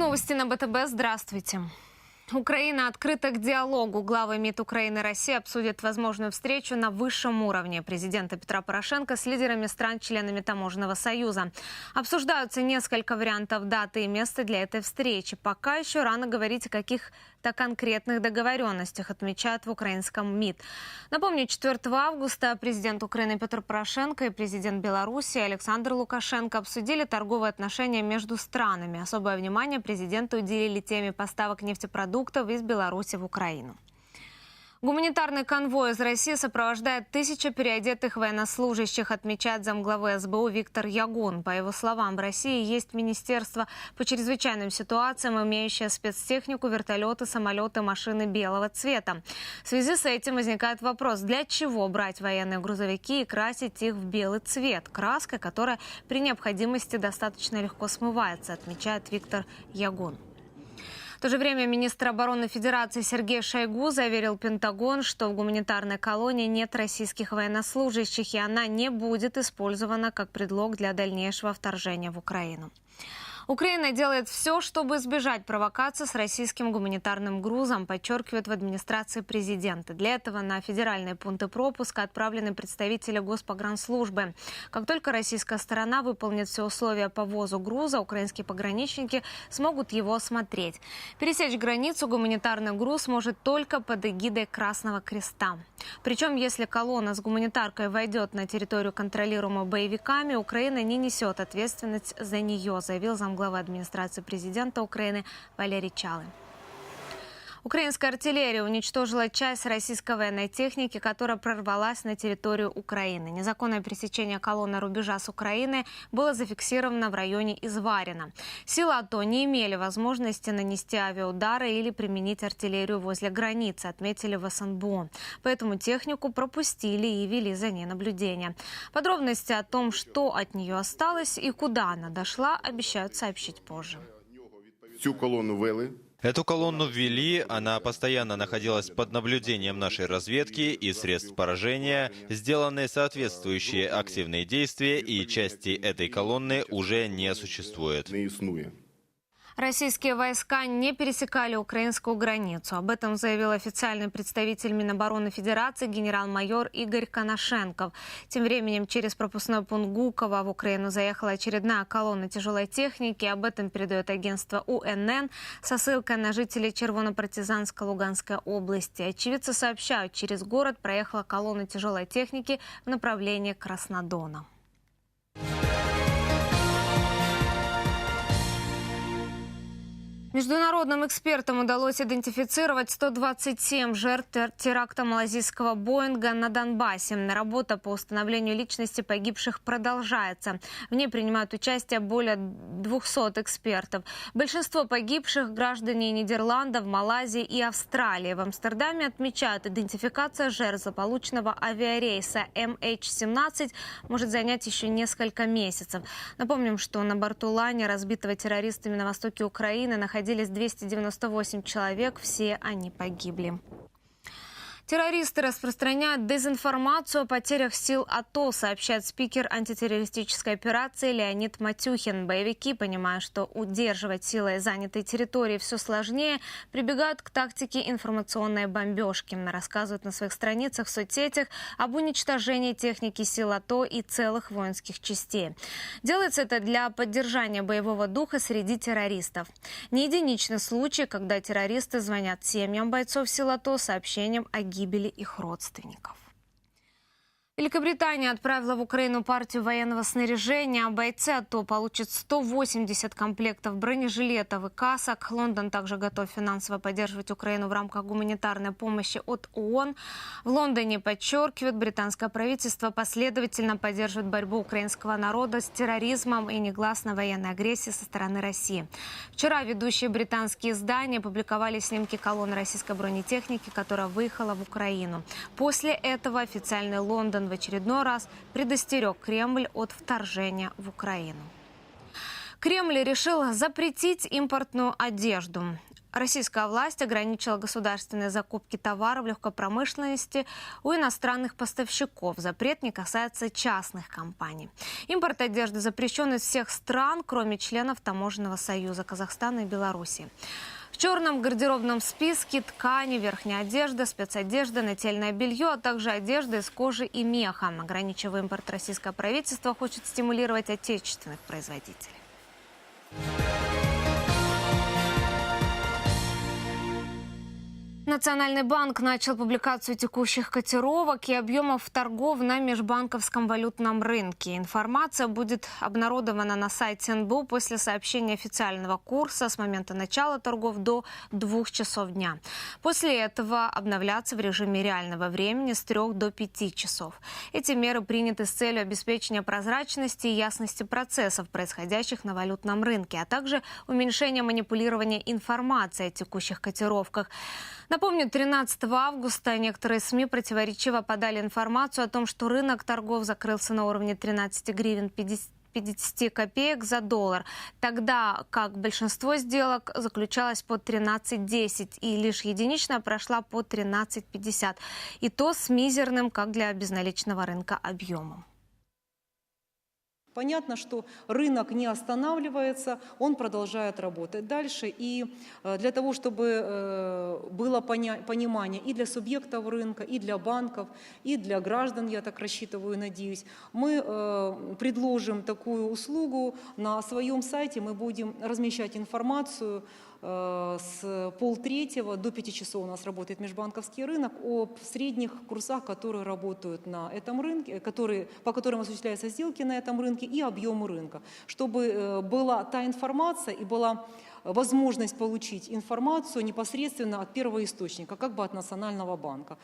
новости на БТБ. Здравствуйте. Украина открыта к диалогу. Главы МИД Украины и России обсудят возможную встречу на высшем уровне президента Петра Порошенко с лидерами стран-членами Таможенного союза. Обсуждаются несколько вариантов даты и места для этой встречи. Пока еще рано говорить о каких-то конкретных договоренностях, отмечают в украинском МИД. Напомню, 4 августа президент Украины Петр Порошенко и президент Беларуси Александр Лукашенко обсудили торговые отношения между странами. Особое внимание президенту уделили теме поставок нефтепродуктов продуктов из Беларуси в Украину. Гуманитарный конвой из России сопровождает тысячи переодетых военнослужащих, отмечает замглавы СБУ Виктор Ягун. По его словам, в России есть Министерство по чрезвычайным ситуациям, имеющее спецтехнику, вертолеты, самолеты, машины белого цвета. В связи с этим возникает вопрос, для чего брать военные грузовики и красить их в белый цвет? Краска, которая при необходимости достаточно легко смывается, отмечает Виктор Ягун. В то же время министр обороны Федерации Сергей Шойгу заверил Пентагон, что в гуманитарной колонии нет российских военнослужащих, и она не будет использована как предлог для дальнейшего вторжения в Украину. Украина делает все, чтобы избежать провокации с российским гуманитарным грузом, подчеркивает в администрации президента. Для этого на федеральные пункты пропуска отправлены представители Госпогранслужбы. Как только российская сторона выполнит все условия по ввозу груза, украинские пограничники смогут его осмотреть. Пересечь границу гуманитарный груз может только под эгидой Красного Креста. Причем, если колонна с гуманитаркой войдет на территорию, контролируемую боевиками, Украина не несет ответственность за нее, заявил замглавы администрации президента Украины Валерий Чалы. Украинская артиллерия уничтожила часть российской военной техники, которая прорвалась на территорию Украины. Незаконное пересечение колонны рубежа с Украины было зафиксировано в районе Изварина. Силы АТО не имели возможности нанести авиаудары или применить артиллерию возле границы, отметили в СНБО. Поэтому технику пропустили и вели за ней наблюдение. Подробности о том, что от нее осталось и куда она дошла, обещают сообщить позже. Цю колону вели. Эту колонну ввели, она постоянно находилась под наблюдением нашей разведки и средств поражения, сделаны соответствующие активные действия, и части этой колонны уже не существует. Российские войска не пересекали украинскую границу. Об этом заявил официальный представитель Минобороны Федерации генерал-майор Игорь Коношенков. Тем временем через пропускной пункт Гукова в Украину заехала очередная колонна тяжелой техники. Об этом передает агентство УНН со ссылкой на жителей Червонопартизанской Луганской области. Очевидцы сообщают, через город проехала колонна тяжелой техники в направлении Краснодона. Международным экспертам удалось идентифицировать 127 жертв теракта малазийского Боинга на Донбассе. Работа по установлению личности погибших продолжается. В ней принимают участие более 200 экспертов. Большинство погибших – граждане Нидерландов, Малайзии и Австралии. В Амстердаме отмечают, идентификация жертв заполученного авиарейса MH17 может занять еще несколько месяцев. Напомним, что на борту лайнера, разбитого террористами на востоке Украины, находились находились 298 человек, все они погибли. Террористы распространяют дезинформацию о потерях сил АТО, сообщает спикер антитеррористической операции Леонид Матюхин. Боевики, понимая, что удерживать силой занятой территории все сложнее, прибегают к тактике информационной бомбежки. Рассказывают на своих страницах в соцсетях об уничтожении техники сил АТО и целых воинских частей. Делается это для поддержания боевого духа среди террористов. Не единичный случай, когда террористы звонят семьям бойцов сил АТО сообщением о гибели гибели их родственников. Великобритания отправила в Украину партию военного снаряжения. Бойцы АТО получат 180 комплектов бронежилетов и касок. Лондон также готов финансово поддерживать Украину в рамках гуманитарной помощи от ООН. В Лондоне подчеркивают, британское правительство последовательно поддерживает борьбу украинского народа с терроризмом и негласной военной агрессией со стороны России. Вчера ведущие британские издания публиковали снимки колонны российской бронетехники, которая выехала в Украину. После этого официальный Лондон в очередной раз предостерег Кремль от вторжения в Украину. Кремль решил запретить импортную одежду. Российская власть ограничила государственные закупки товаров легкопромышленности у иностранных поставщиков. Запрет не касается частных компаний. Импорт одежды запрещен из всех стран, кроме членов Таможенного союза Казахстана и Беларуси. Черном гардеробном списке ткани, верхняя одежда, спецодежда, нательное белье, а также одежда из кожи и меха. Ограничивая импорт, российское правительство хочет стимулировать отечественных производителей. Национальный банк начал публикацию текущих котировок и объемов торгов на межбанковском валютном рынке. Информация будет обнародована на сайте НБУ после сообщения официального курса с момента начала торгов до двух часов дня. После этого обновляться в режиме реального времени с 3 до 5 часов. Эти меры приняты с целью обеспечения прозрачности и ясности процессов, происходящих на валютном рынке, а также уменьшения манипулирования информацией о текущих котировках. Напомню, 13 августа некоторые СМИ противоречиво подали информацию о том, что рынок торгов закрылся на уровне 13 гривен 50 50 копеек за доллар, тогда как большинство сделок заключалось по 13.10 и лишь единичная прошла по 13.50. И то с мизерным, как для безналичного рынка, объемом. Понятно, что рынок не останавливается, он продолжает работать дальше. И э, для того, чтобы э, было понимание и для субъектов рынка, и для банков, и для граждан, я так рассчитываю надеюсь, мы э, предложим такую услугу. На своем сайте мы будем размещать информацию с полтретьего до пяти часов у нас работает межбанковский рынок об средних курсах, которые работают на этом рынке, которые, по которым осуществляются сделки на этом рынке и объемы рынка, чтобы э, была та информация и была возможность получить информацию непосредственно от первого источника, как бы от Национального банка.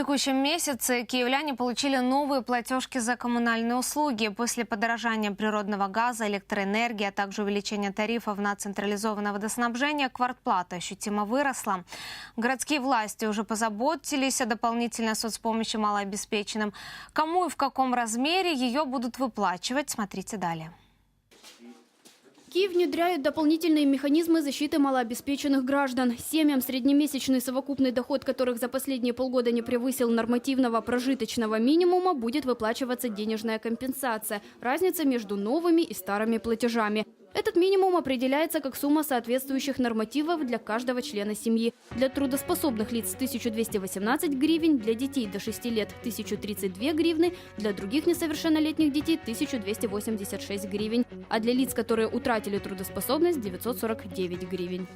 Текущем месяце киевляне получили новые платежки за коммунальные услуги. После подорожания природного газа, электроэнергии, а также увеличения тарифов на централизованное водоснабжение, квартплата ощутимо выросла. Городские власти уже позаботились о дополнительной соцпомощи малообеспеченным. Кому и в каком размере ее будут выплачивать, смотрите далее. Киев внедряет дополнительные механизмы защиты малообеспеченных граждан. Семьям, среднемесячный совокупный доход которых за последние полгода не превысил нормативного прожиточного минимума, будет выплачиваться денежная компенсация. Разница между новыми и старыми платежами. Этот минимум определяется как сумма соответствующих нормативов для каждого члена семьи. Для трудоспособных лиц 1218 гривен, для детей до 6 лет 1032 гривны, для других несовершеннолетних детей 1286 гривен, а для лиц, которые утратили трудоспособность 949 гривен.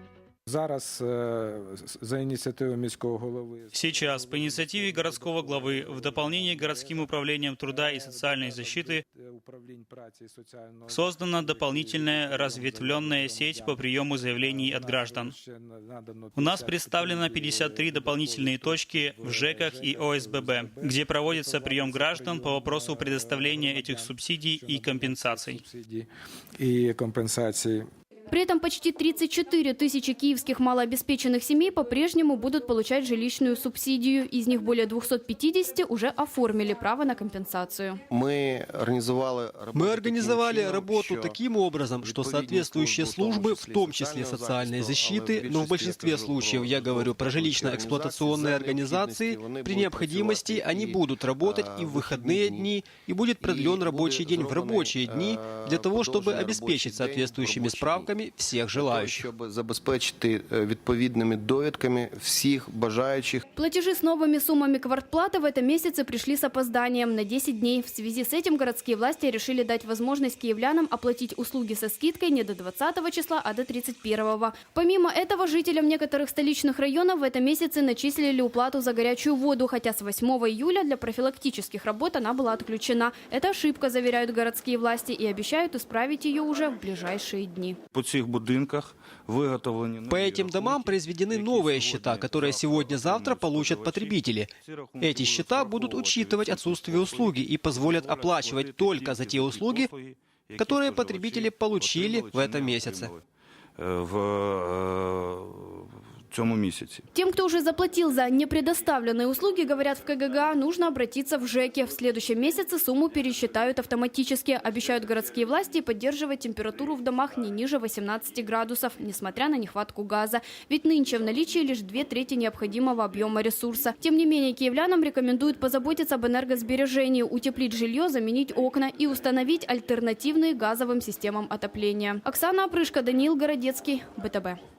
Зараз е, за ініціативою міського голови Сейчас, по инициативе городского главы, в дополнение к городским управлениям труда и социальной защиты, е, управлінь праці і соціального создана дополнительная разветвленная сеть по приему заявлений от граждан. ще надано У нас 50 представлено 53 дополнительные точки в ЖЭКах и ОСББ, где проводится прием граждан по вопросу предоставления этих субсидий и компенсаций. субсидій і компенсації. при этом почти 34 тысячи киевских малообеспеченных семей по-прежнему будут получать жилищную субсидию. Из них более 250 уже оформили право на компенсацию. Мы организовали Мы организовали работу таким образом, что соответствующие службы, в том числе социальной защиты, но в большинстве случаев я говорю про жилищно-эксплуатационные организации, при необходимости они будут работать и в выходные дни, и будет продлен рабочий день в рабочие дни для того, чтобы обеспечить соответствующими справками всех желающих. щоб забезпечити е, відповідними довідками всіх бажаючих. Платежи с новыми суммами квартплаты в этом месяце пришли с опозданием на 10 дней. В связи с этим городские власти решили дать возможность киевлянам оплатить услуги со скидкой не до 20 числа, а до 31. Помимо этого, жителям некоторых столичных районов в этом месяце начислили уплату за горячую воду, хотя с 8 июля для профилактических работ она была отключена. Это ошибка, заверяют городские власти, и обещают исправить ее уже в ближайшие дни. По цих будинках виготовлені По этим домам произведены новые счета, которые сегодня-завтра получат потребители. Эти счета будут учитывать отсутствие услуги и позволят оплачивать только за те услуги, которые потребители получили в этом месяце. В цьому місяці. Тем, кто уже заплатил за непредоставленные услуги, говорят в КГГА, нужно обратиться в ЖЭКи. В следующем месяце сумму пересчитают автоматически. Обещают городские власти поддерживать температуру в домах не ниже 18 градусов, несмотря на нехватку газа. Ведь нынче в наличии лишь две трети необходимого объема ресурса. Тем не менее, киевлянам рекомендуют позаботиться об энергосбережении, утеплить жилье, заменить окна и установить альтернативные газовым системам отопления. Оксана Опрышко, Даниил Городецкий, БТБ.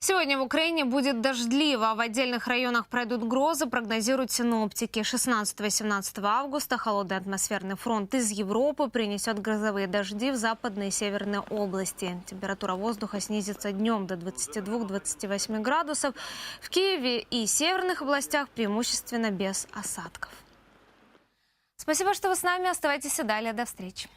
Сегодня в Украине будет дождливо. В отдельных районах пройдут грозы, прогнозируют синоптики. 16-17 августа холодный атмосферный фронт из Европы принесет грозовые дожди в западные и северные области. Температура воздуха снизится днем до 22-28 градусов. В Киеве и северных областях преимущественно без осадков. Спасибо, что вы с нами. Оставайтесь и далее. До встречи.